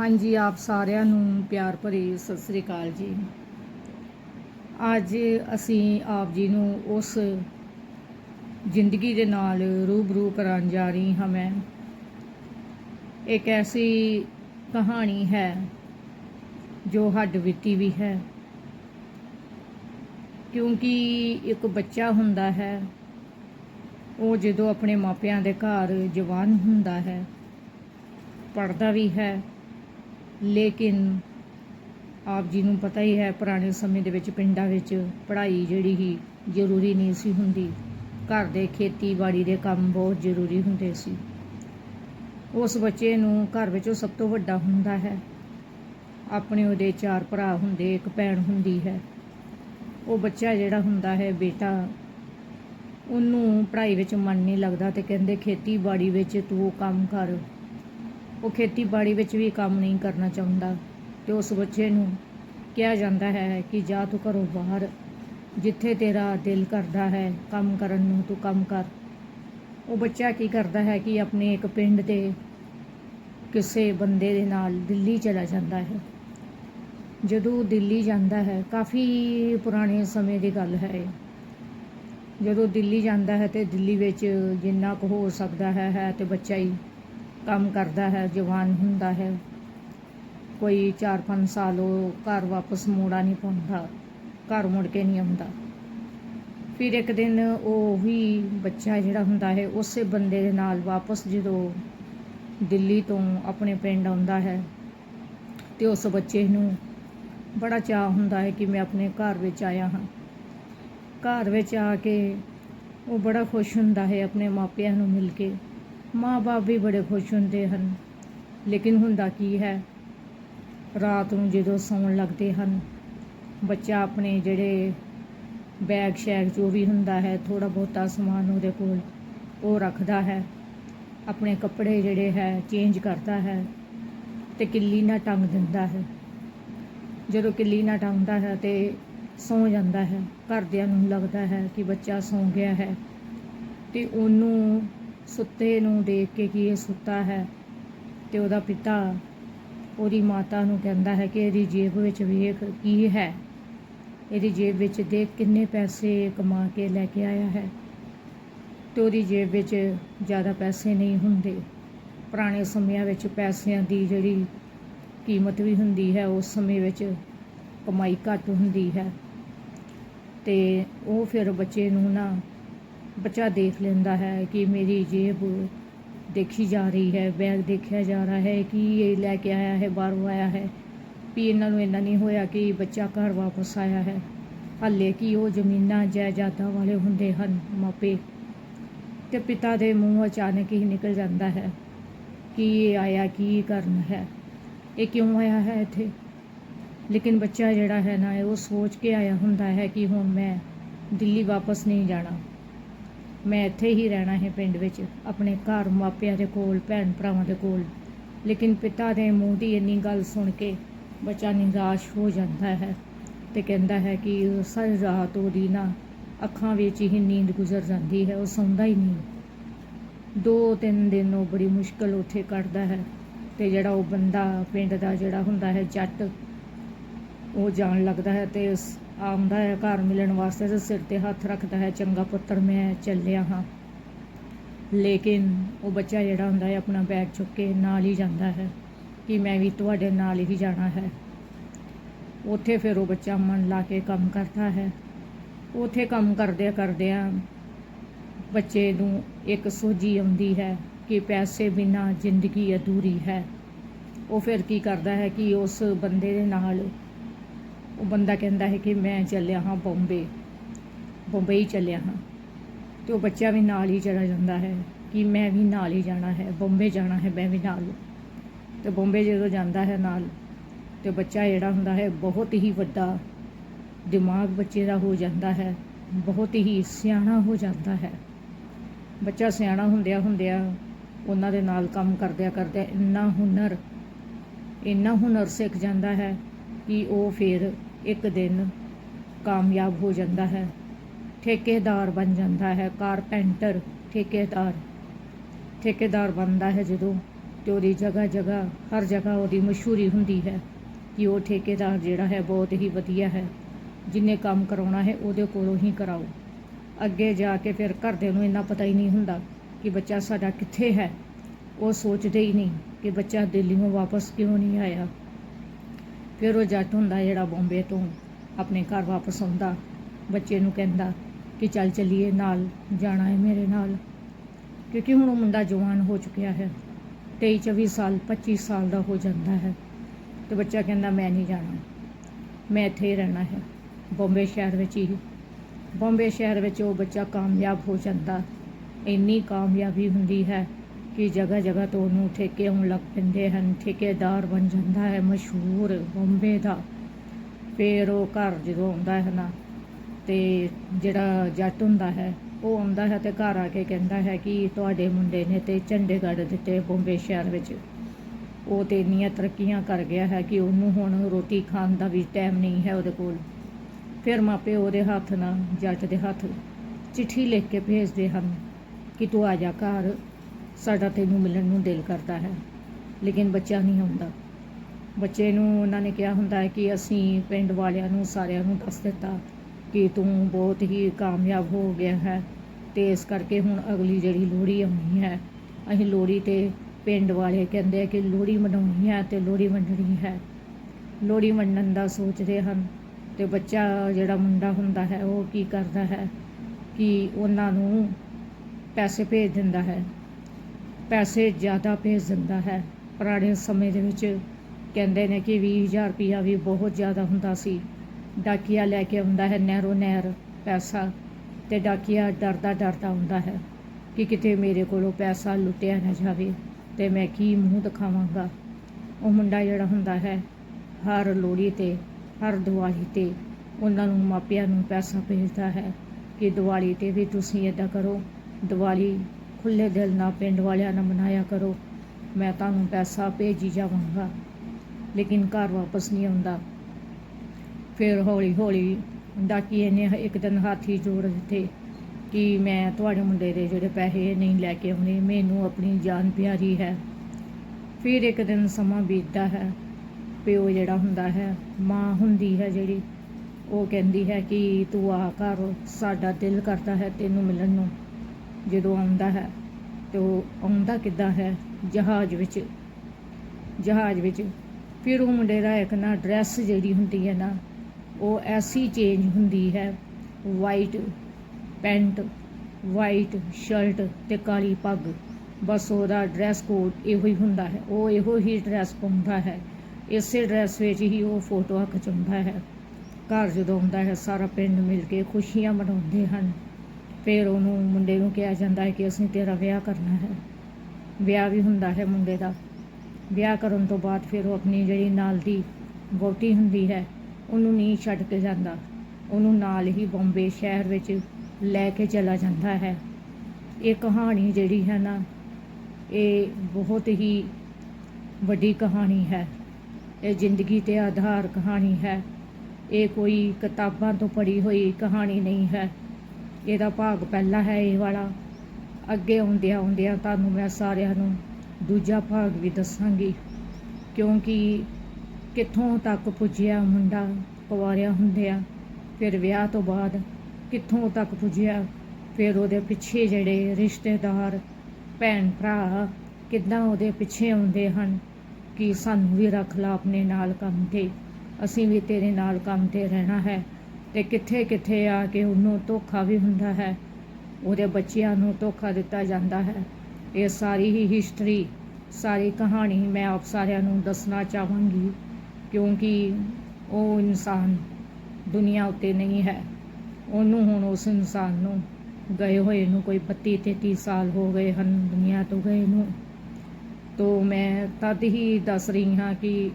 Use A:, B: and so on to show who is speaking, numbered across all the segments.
A: ਹਾਂਜੀ, ਆਪ ਸਾਰਿਆਂ ਨੂੰ ਪਿਆਰ ਭਰੀ ਸਤਿ ਸ੍ਰੀ ਅਕਾਲ ਜੀ। ਅੱਜ ਅਸੀਂ ਆਪ ਜੀ ਨੂੰ ਉਸ ਜ਼ਿੰਦਗੀ ਦੇ ਨਾਲ ਰੂਬਰੂ ਕਰਾਉਣ ਜਾ ਰਹੀ ਹਾਂ ਮੈਂ। ਇੱਕ ਐਸੀ ਕਹਾਣੀ ਹੈ, ਜੋ ਹੱਡ ਵਿੱਤੀ ਵੀ ਹੈ। ਕਿਉਂਕਿ ਇੱਕ ਬੱਚਾ ਹੁੰਦਾ ਹੈ, ਉਹ ਜਦੋਂ ਆਪਣੇ ਮਾਪਿਆਂ ਦੇ ਘਰ ਜਵਾਨ ਹੁੰਦਾ ਹੈ ਪੜਦਾ ਵੀ ਹੈ ਲੇਕਿਨ ਆਪ ਜੀ ਨੂੰ ਪਤਾ ਹੀ ਹੈ ਪੁਰਾਣੇ ਸਮੇਂ ਦੇ ਵਿੱਚ ਪਿੰਡਾਂ ਵਿੱਚ ਪੜ੍ਹਾਈ ਜਿਹੜੀ ਹੀ ਜ਼ਰੂਰੀ ਨਹੀਂ ਸੀ ਹੁੰਦੀ। ਘਰ ਦੇ ਖੇਤੀਬਾੜੀ ਦੇ ਕੰਮ ਬਹੁਤ ਜ਼ਰੂਰੀ ਹੁੰਦੇ ਸੀ। ਉਸ ਬੱਚੇ ਨੂੰ ਘਰ ਵਿੱਚੋਂ ਸਭ ਤੋਂ ਵੱਡਾ ਹੁੰਦਾ ਹੈ। ਆਪਣੇ ਉਹਦੇ ਚਾਰ ਭਰਾ ਹੁੰਦੇ, ਇੱਕ ਭੈਣ ਹੁੰਦੀ ਹੈ। ਉਹ ਬੱਚਾ ਜਿਹੜਾ ਹੁੰਦਾ ਹੈ, ਬੇਟਾ, ਉਹਨੂੰ ਪੜ੍ਹਾਈ ਵਿੱਚ ਮਨ ਨਹੀਂ ਲੱਗਦਾ ਤੇ ਕਹਿੰਦੇ ਖੇਤੀਬਾੜੀ ਵਿੱਚ ਤੂੰ ਕੰਮ ਕਰ। ਉਹ ਖੇਤੀਬਾੜੀ ਵਿੱਚ ਵੀ ਕੰਮ ਨਹੀਂ ਕਰਨਾ ਚਾਹੁੰਦਾ ਤੇ ਉਸ ਬੱਚੇ ਨੂੰ ਕਿਹਾ ਜਾਂਦਾ ਹੈ ਕਿ ਜਾ ਤੂੰ ਘਰੋਂ ਬਾਹਰ, ਜਿੱਥੇ ਤੇਰਾ ਦਿਲ ਕਰਦਾ ਹੈ ਕੰਮ ਕਰਨ ਨੂੰ ਤੂੰ ਕੰਮ ਕਰ। ਉਹ ਬੱਚਾ ਕੀ ਕਰਦਾ ਹੈ ਕਿ ਆਪਣੇ ਇੱਕ ਪਿੰਡ ਦੇ ਕਿਸੇ ਬੰਦੇ ਦੇ ਨਾਲ ਦਿੱਲੀ ਚਲਾ ਜਾਂਦਾ ਹੈ। ਜਦੋਂ ਦਿੱਲੀ ਜਾਂਦਾ ਹੈ, ਕਾਫੀ ਪੁਰਾਣੇ ਸਮੇਂ ਦੀ ਗੱਲ ਹੈ ਜਦੋਂ ਦਿੱਲੀ ਜਾਂਦਾ ਹੈ ਤੇ ਦਿੱਲੀ ਵਿੱਚ ਜਿੰਨਾ ਕੁ ਹੋ ਸਕਦਾ ਹੈ ਹੈ ਤੇ ਬੱਚਾ ਹੀ ਕੰਮ ਕਰਦਾ ਹੈ, ਜਵਾਨ ਹੁੰਦਾ ਹੈ। ਕੋਈ 4-5 ਸਾਲ ਉਹ ਘਰ ਵਾਪਸ ਮੋੜਾ ਨਹੀਂ ਪਾਉਂਦਾ, ਘਰ ਮੁੜ ਕੇ ਨਹੀਂ ਆਉਂਦਾ। ਫਿਰ ਇੱਕ ਦਿਨ ਉਹ ਹੀ ਬੱਚਾ ਜਿਹੜਾ ਹੁੰਦਾ ਹੈ, ਉਸੇ ਬੰਦੇ ਦੇ ਨਾਲ ਵਾਪਸ ਜਦੋਂ ਦਿੱਲੀ ਤੋਂ ਆਪਣੇ ਪਿੰਡ ਆਉਂਦਾ ਹੈ, ਤੇ ਉਸ ਬੱਚੇ ਨੂੰ ਬੜਾ ਚਾਹ ਹੁੰਦਾ ਹੈ ਕਿ ਮੈਂ ਆਪਣੇ ਘਰ ਵਿੱਚ ਆਇਆ ਹਾਂ। ਘਰ ਵਿੱਚ ਆ ਕੇ ਉਹ ਬੜਾ ਖੁਸ਼ ਹੁੰਦਾ ਹੈ ਆਪਣੇ ਮਾਪਿਆਂ ਨੂੰ ਮਿਲ ਕੇ। ਮਾਂ-ਬਾਪ ਵੀ ਬੜੇ ਖੁਸ਼ ਹੁੰਦੇ ਹਨ। ਲੇਕਿਨ ਹੁੰਦਾ ਕੀ ਹੈ? ਰਾਤ ਨੂੰ ਜਦੋਂ ਸੌਣ ਲੱਗਦੇ ਹਨ, ਬੱਚਾ ਆਪਣੇ ਜਿਹੜੇ ਬੈਗ ਸ਼ੈਗ ਜੋ ਵੀ ਹੁੰਦਾ ਹੈ ਥੋੜਾ ਬਹੁਤਾ ਸਮਾਨ ਉਹਦੇ ਕੋਲ ਉਹ ਰੱਖਦਾ ਹੈ। ਆਪਣੇ ਕੱਪੜੇ ਜਿਹੜੇ ਹੈ ਚੇਂਜ ਕਰਦਾ ਹੈ ਤੇ ਕਿੱਲੀ ਨਾਲ ਟੰਗ ਦਿੰਦਾ ਹੈ। ਜਦੋਂ ਕਿੱਲੀ ਨਾਲ ਟੰਗਦਾ ਹੈ ਤੇ ਸੌ ਜਾਂਦਾ ਹੈ, ਘਰਦਿਆਂ ਨੂੰ ਲੱਗਦਾ ਹੈ ਕਿ ਬੱਚਾ ਸੌ ਗਿਆ ਹੈ ਤੇ ਉਹਨੂੰ ਸੁੱਤੇ ਨੂੰ ਦੇਖ ਕੇ ਕਿ ਇਹ ਸੁੱਤਾ ਹੈ ਤੇ ਉਹਦਾ ਪਿਤਾ ਉਹਦੀ ਮਾਤਾ ਨੂੰ ਕਹਿੰਦਾ ਹੈ ਕਿ ਇਹਦੀ ਜੇਬ ਵਿੱਚ ਵੇਖ ਕੀ ਹੈ। ਇਹਦੀ ਜੇਬ ਵਿੱਚ ਦੇਖ ਕਿੰਨੇ ਪੈਸੇ ਕਮਾ ਕੇ ਲੈ ਕੇ ਆਇਆ ਹੈ ਤੇ ਉਹਦੀ ਜੇਬ ਵਿੱਚ ਜ਼ਿਆਦਾ ਪੈਸੇ ਨਹੀਂ ਹੁੰਦੇ। ਪੁਰਾਣੇ ਸਮਿਆਂ ਵਿੱਚ ਪੈਸਿਆਂ ਦੀ ਜਿਹੜੀ ਕੀਮਤ ਵੀ ਹੁੰਦੀ ਹੈ, ਉਸ ਸਮੇਂ ਵਿੱਚ ਕਮਾਈ ਘੱਟ ਹੁੰਦੀ ਹੈ ਤੇ ਉਹ ਫਿਰ ਬੱਚੇ ਨੂੰ ਨਾ ਬੱਚਾ ਦੇਖ ਲੈਂਦਾ ਹੈ ਕਿ ਮੇਰੀ ਜੇਬ ਦੇਖੀ ਜਾ ਰਹੀ ਹੈ, ਬੈਗ ਦੇਖਿਆ ਜਾ ਰਿਹਾ ਹੈ ਕਿ ਇਹ ਲੈ ਕੇ ਆਇਆ ਹੈ, ਬਾਹਰੋਂ ਆਇਆ ਹੈ। ਵੀ ਇਹਨਾਂ ਨੂੰ ਇੰਨਾ ਨਹੀਂ ਹੋਇਆ ਕਿ ਬੱਚਾ ਘਰ ਵਾਪਸ ਆਇਆ ਹੈ। ਹਾਲੇ ਕਿ ਉਹ ਜ਼ਮੀਨਾਂ, ਜਾਇਦਾਦਾਂ ਵਾਲੇ ਹੁੰਦੇ ਹਨ ਮਾਪੇ ਤੇ ਪਿਤਾ ਦੇ ਮੂੰਹ ਅਚਾਨਕ ਹੀ ਨਿਕਲ ਜਾਂਦਾ ਹੈ ਕਿ ਇਹ ਆਇਆ ਕੀ ਕਰਨ ਹੈ, ਇਹ ਕਿਉਂ ਆਇਆ ਹੈ ਇੱਥੇ? ਲੇਕਿਨ ਬੱਚਾ ਜਿਹੜਾ ਹੈ ਨਾ, ਉਹ ਸੋਚ ਕੇ ਆਇਆ ਹੁੰਦਾ ਹੈ ਕਿ ਹੁਣ ਮੈਂ ਦਿੱਲੀ ਵਾਪਸ ਨਹੀਂ ਜਾਣਾ। ਮੈਂ ਇੱਥੇ ਹੀ ਰਹਿਣਾ ਹੈ ਪਿੰਡ ਵਿੱਚ, ਆਪਣੇ ਘਰ ਮਾਪਿਆਂ ਦੇ ਕੋਲ, ਭੈਣ ਭਰਾਵਾਂ ਦੇ ਕੋਲ। ਲੇਕਿਨ ਪਿਤਾ ਦੇ ਮੂੰਹ ਦੀ ਇੰਨੀ ਗੱਲ ਸੁਣ ਕੇ ਬੱਚਾ ਨਿਰਾਸ਼ ਹੋ ਜਾਂਦਾ ਹੈ ਤੇ ਕਹਿੰਦਾ ਹੈ ਕਿ ਸਾਰੀ ਰਾਤ ਉਹਦੀ ਨਾ ਅੱਖਾਂ ਵਿੱਚ ਹੀ ਨੀਂਦ ਗੁਜ਼ਰ ਜਾਂਦੀ ਹੈ, ਉਹ ਸੌਂਦਾ ਹੀ ਨਹੀਂ। ਦੋ ਤਿੰਨ ਦਿਨ ਉਹ ਬੜੀ ਮੁਸ਼ਕਲ ਉੱਥੇ ਕੱਢਦਾ ਹੈ ਤੇ ਜਿਹੜਾ ਉਹ ਬੰਦਾ ਪਿੰਡ ਦਾ ਜਿਹੜਾ ਹੁੰਦਾ ਹੈ ਜੱਟ, ਉਹ ਜਾਣ ਲੱਗਦਾ ਹੈ ਤੇ ਉਸ- ਆਉਂਦਾ ਹੈ, ਘਰ ਮਿਲਣ ਵਾਸਤੇ ਤੇ ਸਿਰ ਤੇ ਹੱਥ ਰੱਖਦਾ ਹੈ, ਚੰਗਾ ਪੁੱਤਰ, ਮੈਂ ਚੱਲਿਆ ਹਾਂ। ਲੇਕਿਨ ਉਹ ਬੱਚਾ ਜਿਹੜਾ ਹੁੰਦਾ ਹੈ, ਆਪਣਾ ਬੈਗ ਚੁੱਕ ਕੇ ਨਾਲ ਹੀ ਜਾਂਦਾ ਹੈ ਕਿ ਮੈਂ ਵੀ ਤੁਹਾਡੇ ਨਾਲ ਹੀ ਜਾਣਾ ਹੈ। ਉੱਥੇ ਫਿਰ ਉਹ ਬੱਚਾ ਮਨ ਲਾ ਕੇ ਕੰਮ ਕਰਦਾ ਹੈ। ਉੱਥੇ ਕੰਮ ਕਰਦਿਆਂ ਕਰਦਿਆਂ ਬੱਚੇ ਨੂੰ ਇੱਕ ਸੋਝੀ ਆਉਂਦੀ ਹੈ ਕਿ ਪੈਸੇ ਬਿਨਾ ਜ਼ਿੰਦਗੀ ਅਧੂਰੀ ਹੈ। ਉਹ ਫਿਰ ਕੀ ਕਰਦਾ ਹੈ ਕਿ ਉਸ ਬੰਦੇ ਦੇ ਨਾਲ ਉਹ ਬੰਦਾ ਕਹਿੰਦਾ ਹੈ ਕਿ ਮੈਂ ਚੱਲਿਆ ਹਾਂ ਬੰਬੇ ਬੰਬਈ ਚੱਲਿਆ ਹਾਂ। ਤੇ ਉਹ ਬੱਚਾ ਵੀ ਨਾਲ ਹੀ ਚਲਾ ਜਾਂਦਾ ਹੈ ਕਿ ਮੈਂ ਵੀ ਨਾਲ ਹੀ ਜਾਣਾ ਹੈ, ਬੰਬੇ ਜਾਣਾ ਹੈ, ਮੈਂ ਵੀ ਨਾਲ। ਤੇ ਬੰਬੇ ਜਦੋਂ ਜਾਂਦਾ ਹੈ ਨਾਲ, ਤੇ ਬੱਚਾ ਜਿਹੜਾ ਹੁੰਦਾ ਹੈ ਬਹੁਤ ਹੀ ਵੱਡਾ ਦਿਮਾਗ ਬੱਚੇ ਦਾ ਹੋ ਜਾਂਦਾ ਹੈ, ਬਹੁਤ ਹੀ ਸਿਆਣਾ ਹੋ ਜਾਂਦਾ ਹੈ। ਬੱਚਾ ਸਿਆਣਾ ਹੁੰਦਿਆਂ ਹੁੰਦਿਆਂ ਉਹਨਾਂ ਦੇ ਨਾਲ ਕੰਮ ਕਰਦਿਆਂ ਕਰਦਿਆਂ ਇੰਨਾ ਹੁਨਰ ਇੰਨਾ ਹੁਨਰ ਸਿੱਖ ਜਾਂਦਾ ਹੈ ਕਿ ਉਹ ਫਿਰ ਇੱਕ ਦਿਨ ਕਾਮਯਾਬ ਹੋ ਜਾਂਦਾ ਹੈ। ਠੇਕੇਦਾਰ ਬਣ ਜਾਂਦਾ ਹੈ, ਕਾਰਪੈਂਟਰ, ਠੇਕੇਦਾਰ। ਠੇਕੇਦਾਰ ਬਣਦਾ ਹੈ ਜਦੋਂ ਤੇ ਉਹਦੀ ਜਗ੍ਹਾ ਜਗ੍ਹਾ, ਹਰ ਜਗ੍ਹਾ ਉਹਦੀ ਮਸ਼ਹੂਰੀ ਹੁੰਦੀ ਹੈ ਕਿ ਉਹ ਠੇਕੇਦਾਰ ਜਿਹੜਾ ਹੈ ਬਹੁਤ ਹੀ ਵਧੀਆ ਹੈ। ਜਿੰਨੇ ਕੰਮ ਕਰਾਉਣਾ ਹੈ ਉਹਦੇ ਕੋਲੋਂ ਹੀ ਕਰਾਓ। ਅੱਗੇ ਜਾ ਕੇ ਫਿਰ ਘਰਦਿਆਂ ਨੂੰ ਇੰਨਾ ਪਤਾ ਹੀ ਨਹੀਂ ਹੁੰਦਾ ਕਿ ਬੱਚਾ ਸਾਡਾ ਕਿੱਥੇ ਹੈ। ਉਹ ਸੋਚਦੇ ਹੀ ਨਹੀਂ ਕਿ ਬੱਚਾ ਦਿੱਲੀੋਂ ਵਾਪਸ ਕਿਉਂ ਨਹੀਂ ਆਇਆ। ਫਿਰ ਉਹ ਜੱਟ ਹੁੰਦਾ ਜਿਹੜਾ ਬੰਬੇ ਤੋਂ ਆਪਣੇ ਘਰ ਵਾਪਸ ਆਉਂਦਾ, ਬੱਚੇ ਨੂੰ ਕਹਿੰਦਾ ਕਿ ਚੱਲ ਚੱਲੀਏ ਨਾਲ, ਜਾਣਾ ਹੈ ਮੇਰੇ ਨਾਲ। ਕਿਉਂਕਿ ਹੁਣ ਉਹ ਮੁੰਡਾ ਜਵਾਨ ਹੋ ਚੁੱਕਿਆ ਹੈ 23 24 ਸਾਲ 25 ਸਾਲ ਦਾ ਹੋ ਜਾਂਦਾ ਹੈ ਤੇ ਬੱਚਾ ਕਹਿੰਦਾ, ਮੈਂ ਨਹੀਂ ਜਾਣਾ। ਮੈਂ ਇੱਥੇ ਹੀ ਰਹਿਣਾ ਹੈ। ਬੰਬੇ ਸ਼ਹਿਰ ਵਿੱਚ ਹੀ। ਬੰਬੇ ਸ਼ਹਿਰ ਵਿੱਚ ਉਹ ਬੱਚਾ ਕਾਮਯਾਬ ਹੋ ਜਾਂਦਾ। ਇੰਨੀ ਕਾਮਯਾਬੀ ਹੁੰਦੀ ਹੈ ਕਿ ਜਗ੍ਹਾ ਜਗ੍ਹਾ ਤੋਂ ਉਹਨੂੰ ਠੇਕੇ ਆਉਣ ਲੱਗ ਪੈਂਦੇ ਹਨ। ਠੇਕੇਦਾਰ ਬਣ ਜਾਂਦਾ ਹੈ ਮਸ਼ਹੂਰ ਬੰਬੇ ਦਾ। ਫਿਰ ਉਹ ਘਰ ਜਦੋਂ ਆਉਂਦਾ ਹੈ ਨਾ, ਤੇ ਜਿਹੜਾ ਜੱਟ ਹੁੰਦਾ ਹੈ, ਉਹ ਆਉਂਦਾ ਹੈ ਤੇ ਘਰ ਆ ਕੇ ਕਹਿੰਦਾ ਹੈ ਕਿ ਤੁਹਾਡੇ ਮੁੰਡੇ ਨੇ ਤੇ ਝੰਡੇ ਗੱਡ ਦਿੱਤੇ ਬੰਬੇ ਸ਼ਹਿਰ ਵਿੱਚ। ਉਹ ਤੇ ਇੰਨੀਆਂ ਤਰੱਕੀਆਂ ਕਰ ਗਿਆ ਹੈ ਕਿ ਉਹਨੂੰ ਹੁਣ ਰੋਟੀ ਖਾਣ ਦਾ ਵੀ ਟਾਈਮ ਨਹੀਂ ਹੈ ਉਹਦੇ ਕੋਲ। ਫਿਰ ਮਾਪੇ ਉਹਦੇ ਹੱਥ ਨਾਲ, ਜੱਟ ਦੇ ਹੱਥ ਚਿੱਠੀ ਲਿਖ ਕੇ ਭੇਜਦੇ ਹਨ ਕਿ ਤੂੰ ਆ ਜਾ ਘਰ। ਸਾਡਾ ਤੈਨੂੰ ਮਿਲਣ ਨੂੰ ਦਿਲ ਕਰਦਾ ਹੈ। ਲੇਕਿਨ ਬੱਚਾ ਨਹੀਂ ਆਉਂਦਾ ਬੱਚੇ ਨੂੰ ਉਹਨਾਂ ਨੇ ਕਿਹਾ ਹੁੰਦਾ ਹੈ ਕਿ ਅਸੀਂ ਪਿੰਡ ਵਾਲਿਆਂ ਨੂੰ ਸਾਰਿਆਂ ਨੂੰ ਦੱਸ ਦਿੱਤਾ ਕਿ ਤੂੰ ਬਹੁਤ ਹੀ ਕਾਮਯਾਬ ਹੋ ਗਿਆ ਹੈ ਤੇ ਇਸ ਕਰਕੇ ਹੁਣ ਅਗਲੀ ਜਿਹੜੀ ਲੋਹੜੀ ਆਉਣੀ ਹੈ, ਅਸੀਂ ਲੋਹੜੀ ਤੇ ਪਿੰਡ ਵਾਲੇ ਕਹਿੰਦੇ ਆ ਕਿ ਲੋਹੜੀ ਮਨਾਉਣੀ ਹੈ ਤੇ ਲੋਹੜੀ ਵੰਡਣੀ ਹੈ। ਲੋਹੜੀ ਵੰਡਣ ਦਾ ਸੋਚਦੇ ਹਨ ਤੇ ਬੱਚਾ ਜਿਹੜਾ ਮੁੰਡਾ ਹੁੰਦਾ ਹੈ ਉਹ ਕੀ ਕਰਦਾ ਹੈ ਕਿ ਉਹਨਾਂ ਨੂੰ ਪੈਸੇ ਭੇਜ ਦਿੰਦਾ ਹੈ। ਪੈਸੇ ਜ਼ਿਆਦਾ ਭੇਜ ਦਿੰਦਾ ਹੈ। ਪੁਰਾਣੇ ਸਮੇਂ ਦੇ ਵਿੱਚ ਕਹਿੰਦੇ ਨੇ ਕਿ 20000 ਰੁਪਇਆ ਵੀ ਬਹੁਤ ਜ਼ਿਆਦਾ ਹੁੰਦਾ ਸੀ। ਡਾਕੀਆ ਲੈ ਕੇ ਆਉਂਦਾ ਹੈ ਨਹਿਰੋ ਨਹਿਰ ਪੈਸਾ ਤੇ ਡਾਕੀਆ ਡਰਦਾ ਡਰਦਾ ਆਉਂਦਾ ਹੈ ਕਿ ਕਿਤੇ ਮੇਰੇ ਕੋਲੋਂ ਪੈਸਾ ਲੁੱਟਿਆ ਨਾ ਜਾਵੇ ਤੇ ਮੈਂ ਕੀ ਮੂੰਹ ਦਿਖਾਵਾਂਗਾ। ਉਹ ਮੁੰਡਾ ਜਿਹੜਾ ਹੁੰਦਾ ਹੈ, ਹਰ ਲੋਹੜੀ ਤੇ, ਹਰ ਦੀਵਾਲੀ ਤੇ ਉਹਨਾਂ ਨੂੰ ਮਾਪਿਆਂ ਨੂੰ ਪੈਸਾ ਭੇਜਦਾ ਹੈ ਕਿ ਦੀਵਾਲੀ ਤੇ ਵੀ ਤੁਸੀਂ ਇਦਾਂ ਕਰੋ, ਦਿਵਾਲੀ ਖੁੱਲੇ ਦਿਲ ਨਾਲ ਪਿੰਡ ਵਾਲਿਆਂ ਨਾਲ ਮਨਾਇਆ ਕਰੋ। ਮੈਂ ਤੁਹਾਨੂੰ ਪੈਸਾ ਭੇਜੀ ਜਾਵਾਂਗਾ, ਲੇਕਿਨ ਘਰ ਵਾਪਸ ਨਹੀਂ ਆਉਂਦਾ। ਫਿਰ ਹੌਲੀ ਹੌਲੀ ਡਾਕੀਏ ਨੇ ਇੱਕ ਦਿਨ ਹਾਥੀ ਜੋੜ ਦਿੱਤੇ ਕਿ ਮੈਂ ਤੁਹਾਡੇ ਮੁੰਡੇ ਦੇ ਜਿਹੜੇ ਪੈਸੇ ਨਹੀਂ ਲੈ ਕੇ ਆਉਣੇ, ਮੈਨੂੰ ਆਪਣੀ ਜਾਨ ਪਿਆਰੀ ਹੈ। ਫਿਰ ਇੱਕ ਦਿਨ ਸਮਾਂ ਬੀਤਦਾ ਹੈ, ਪਿਓ ਜਿਹੜਾ ਹੁੰਦਾ ਹੈ, ਮਾਂ ਹੁੰਦੀ ਹੈ ਜਿਹੜੀ, ਉਹ ਕਹਿੰਦੀ ਹੈ ਕਿ ਤੂੰ ਆ ਘਰ, ਸਾਡਾ ਦਿਲ ਕਰਦਾ ਹੈ ਤੈਨੂੰ ਮਿਲਣ ਨੂੰ। ਜਦੋਂ ਆਉਂਦਾ ਹੈ ਤੇ ਉਹ ਆਉਂਦਾ ਕਿੱਦਾਂ ਹੈ? ਜਹਾਜ਼ ਵਿੱਚ। ਜਹਾਜ਼ ਵਿੱਚ। ਫਿਰ ਉਹ ਮੁੰਡੇ ਦਾ ਇੱਕ ਨਾ ਡਰੈਸ ਜਿਹੜੀ ਹੁੰਦੀ ਹੈ ਨਾ, ਉਹ ਐਸੀ ਚੇਂਜ ਹੁੰਦੀ ਹੈ। ਵਾਈਟ ਪੈਂਟ ਵਾਈਟ ਸ਼ਰਟ ਤੇ ਕਾਲੀ ਪੱਗ। ਬਸ ਉਹਦਾ ਡਰੈਸ ਕੋਡ ਇਹੋ ਹੀ ਹੁੰਦਾ ਹੈ। ਉਹ ਇਹੋ ਹੀ ਡਰੈਸ ਪਾਉਂਦਾ ਹੈ। ਇਸੇ ਡਰੈਸ ਵਿੱਚ ਹੀ ਉਹ ਫੋਟੋਆਂ ਖਿਚਾਉਂਦਾ ਹੈ। ਘਰ ਜਦੋਂ ਆਉਂਦਾ ਹੈ, ਸਾਰਾ ਪਿੰਡ ਮਿਲ ਕੇ ਖੁਸ਼ੀਆਂ ਮਨਾਉਂਦੇ ਹਨ। ਫਿਰ ਉਹਨੂੰ ਮੁੰਡੇ ਨੂੰ ਕਿਹਾ ਜਾਂਦਾ ਹੈ ਕਿ ਅਸੀਂ ਤੇਰਾ ਵਿਆਹ ਕਰਨਾ ਹੈ। ਵਿਆਹ ਵੀ ਹੁੰਦਾ ਹੈ ਮੁੰਡੇ ਦਾ। ਵਿਆਹ ਕਰਨ ਤੋਂ ਬਾਅਦ ਫਿਰ ਉਹ ਆਪਣੀ ਜਿਹੜੀ ਨਾਲ ਦੀ ਵਹੁਟੀ ਹੁੰਦੀ ਹੈ, ਉਹਨੂੰ ਨਹੀਂ ਛੱਡ ਕੇ ਜਾਂਦਾ। ਉਹਨੂੰ ਨਾਲ ਹੀ ਬੰਬੇ ਸ਼ਹਿਰ ਵਿੱਚ ਲੈ ਕੇ ਚਲਾ ਜਾਂਦਾ ਹੈ। ਇਹ ਕਹਾਣੀ ਜਿਹੜੀ ਹੈ ਨਾ, ਇਹ ਬਹੁਤ ਹੀ ਵੱਡੀ ਕਹਾਣੀ ਹੈ। ਇਹ ਜ਼ਿੰਦਗੀ ਤੇ ਆਧਾਰ ਕਹਾਣੀ ਹੈ। ਇਹ ਕੋਈ ਕਿਤਾਬਾਂ ਤੋਂ ਪੜ੍ਹੀ ਹੋਈ ਕਹਾਣੀ ਨਹੀਂ ਹੈ। ਇਹਦਾ ਭਾਗ ਪਹਿਲਾ ਹੈ ਇਹ ਵਾਲਾ। ਅੱਗੇ ਆਉਂਦਿਆਂ ਆਉਂਦਿਆਂ ਤੁਹਾਨੂੰ ਮੈਂ ਸਾਰਿਆਂ ਨੂੰ ਦੂਜਾ ਭਾਗ ਵੀ ਦੱਸਾਂਗੀ। ਕਿਉਂਕਿ ਕਿੱਥੋਂ ਤੱਕ ਪੁੱਜਿਆ ਮੁੰਡਾ ਕੁਆਰਿਆ ਹੁੰਦਿਆਂ, ਫਿਰ ਵਿਆਹ ਤੋਂ ਬਾਅਦ ਕਿੱਥੋਂ ਤੱਕ ਪੁੱਜਿਆ, ਫਿਰ ਉਹਦੇ ਪਿੱਛੇ ਜਿਹੜੇ ਰਿਸ਼ਤੇਦਾਰ, ਭੈਣ ਭਰਾ ਕਿੱਦਾਂ ਉਹਦੇ ਪਿੱਛੇ ਆਉਂਦੇ ਹਨ, ਕਿ ਸਾਨੂੰ ਵੀ ਰੱਖ ਲਾ ਆਪਣੇ ਨਾਲ ਕੰਮ ਤੇ। ਅਸੀਂ ਵੀ ਤੇਰੇ ਨਾਲ ਕੰਮ ਤੇ ਰਹਿਣਾ ਹੈ। ਤੇ ਕਿੱਥੇ ਕਿੱਥੇ ਆ ਕੇ ਉਹਨੂੰ ਧੋਖਾ ਵੀ ਹੁੰਦਾ ਹੈ, ਉਹਦੇ ਬੱਚਿਆਂ ਨੂੰ ਧੋਖਾ ਦਿੱਤਾ ਜਾਂਦਾ ਹੈ। ਇਹ ਸਾਰੀ ਹੀ ਹਿਸਟਰੀ ਸਾਰੀ ਕਹਾਣੀ ਮੈਂ ਆਪ ਸਾਰਿਆਂ ਨੂੰ ਦੱਸਣਾ ਚਾਹਾਂਗੀ, ਕਿਉਂਕਿ ਉਹ ਇਨਸਾਨ ਦੁਨੀਆ ਉੱਤੇ ਨਹੀਂ ਹੈ। ਉਹਨੂੰ ਹੁਣ ਉਸ ਇਨਸਾਨ ਨੂੰ ਗਏ ਹੋਏ ਨੂੰ ਕੋਈ 32 33 ਸਾਲ ਹੋ ਗਏ ਹਨ ਦੁਨੀਆ ਤੋਂ ਗਏ ਨੂੰ। ਤੋ ਮੈਂ ਤਦ ਹੀ ਦੱਸ ਰਹੀ ਹਾਂ ਕਿ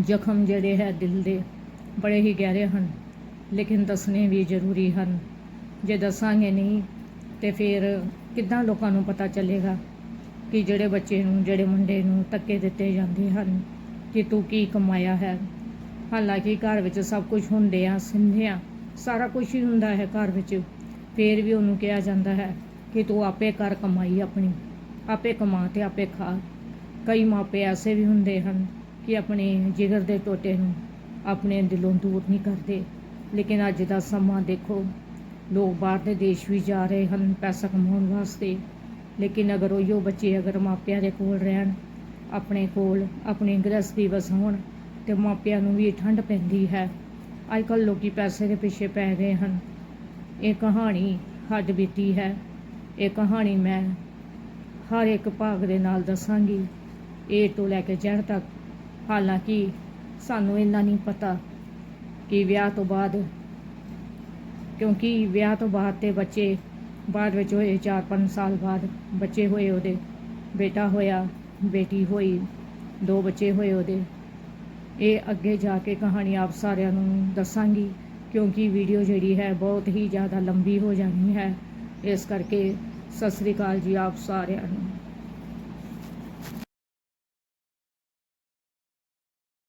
A: ਜ਼ਖਮ ਜਿਹੜੇ ਹੈ ਦਿਲ ਦੇ ਬੜੇ ਹੀ ਗਹਿਰੇ ਹਨ। ਲੇਕਿਨ ਦੱਸਣੇ ਵੀ ਜ਼ਰੂਰੀ ਹਨ। ਜੇ ਦੱਸਾਂਗੇ ਨਹੀਂ, ਤੇ ਫਿਰ ਕਿੱਦਾਂ ਲੋਕਾਂ ਨੂੰ ਪਤਾ ਚੱਲੇਗਾ ਕਿ ਜਿਹੜੇ ਬੱਚੇ ਨੂੰ, ਜਿਹੜੇ ਮੁੰਡੇ ਨੂੰ ਧੱਕੇ ਦਿੱਤੇ ਜਾਂਦੇ ਹਨ ਕਿ ਤੂੰ ਕੀ ਕਮਾਇਆ ਹੈ? ਹਾਲਾਂਕਿ ਘਰ ਵਿੱਚ ਸਭ ਕੁਝ ਹੁੰਦੇ ਆ, ਸਿੰਧੇ ਆ, ਸਾਰਾ ਕੁਝ ਹੀ ਹੁੰਦਾ ਹੈ ਘਰ ਵਿੱਚ। ਫਿਰ ਵੀ ਉਹਨੂੰ ਕਿਹਾ ਜਾਂਦਾ ਹੈ ਕਿ ਤੂੰ ਆਪੇ ਕਰ ਕਮਾਈ ਆਪਣੀ, ਆਪੇ ਕਮਾ ਤੇ ਆਪੇ ਖਾ। ਕਈ ਮਾਪੇ ਐਸੇ ਵੀ ਹੁੰਦੇ ਹਨ ਕਿ ਆਪਣੇ ਜਿਗਰ ਦੇ ਟੋਟੇ ਨੂੰ ਆਪਣੇ ਦਿਲੋਂ ਦੂਰ ਨਹੀਂ ਕਰਦੇ। ਲੇਕਿਨ ਅੱਜ ਦਾ ਸਮਾਂ ਦੇਖੋ, ਲੋਕ ਬਾਹਰ ਦੇ ਦੇਸ਼ ਵੀ ਜਾ ਰਹੇ ਹਨ ਪੈਸਾ ਕਮਾਉਣ ਵਾਸਤੇ। ਲੇਕਿਨ ਅਗਰ ਉਹੀਓ ਬੱਚੇ ਅਗਰ ਮਾਪਿਆਂ ਦੇ ਕੋਲ ਰਹਿਣ, ਆਪਣੇ ਕੋਲ ਆਪਣੀ ਗ੍ਰਸਤੀ ਵਸਾਉਣ ਤੇ ਮਾਪਿਆਂ ਨੂੰ ਵੀ ਠੰਡ ਪੈਂਦੀ ਹੈ। ਅੱਜ ਕੱਲ੍ਹ ਲੋਕੀ ਪੈਸੇ ਦੇ ਪਿੱਛੇ ਪੈ ਗਏ ਹਨ। ਇਹ ਕਹਾਣੀ ਹੱਡ ਬੀਤੀ ਹੈ। ਇਹ ਕਹਾਣੀ ਮੈਂ ਹਰ ਇੱਕ ਭਾਗ ਦੇ ਨਾਲ ਦੱਸਾਂਗੀ। ਏ ਤੋਂ ਲੈ ਕੇ ਜੜ ਤੱਕ ਹਾਲਾਂਕਿ ਸਾਨੂੰ ਇੰਨਾ ਨਹੀਂ ਪਤਾ ਕਿ ਵਿਆਹ ਤੋਂ ਬਾਅਦ, ਕਿਉਂਕਿ ਵਿਆਹ ਤੋਂ ਬਾਅਦ ਤੇ ਬੱਚੇ ਬਾਅਦ ਵਿੱਚ ਹੋਏ 4-5 ਸਾਲ ਬਾਅਦ ਬੱਚੇ ਹੋਏ ਉਹਦੇ, ਬੇਟਾ ਹੋਇਆ, ਬੇਟੀ ਹੋਈ, ਦੋ ਬੱਚੇ ਹੋਏ ਉਹਦੇ। ਇਹ ਅੱਗੇ ਜਾ ਕੇ ਕਹਾਣੀ ਆਪ ਸਾਰਿਆਂ ਨੂੰ ਦੱਸਾਂਗੀ, ਕਿਉਂਕਿ ਵੀਡੀਓ ਜਿਹੜੀ ਹੈ ਬਹੁਤ ਹੀ ਜ਼ਿਆਦਾ ਲੰਬੀ ਹੋ ਜਾਣੀ ਹੈ। ਇਸ ਕਰਕੇ ਸਤਿ ਸ੍ਰੀ ਅਕਾਲ ਜੀ ਆਪ ਸਾਰਿਆਂ ਨੂੰ।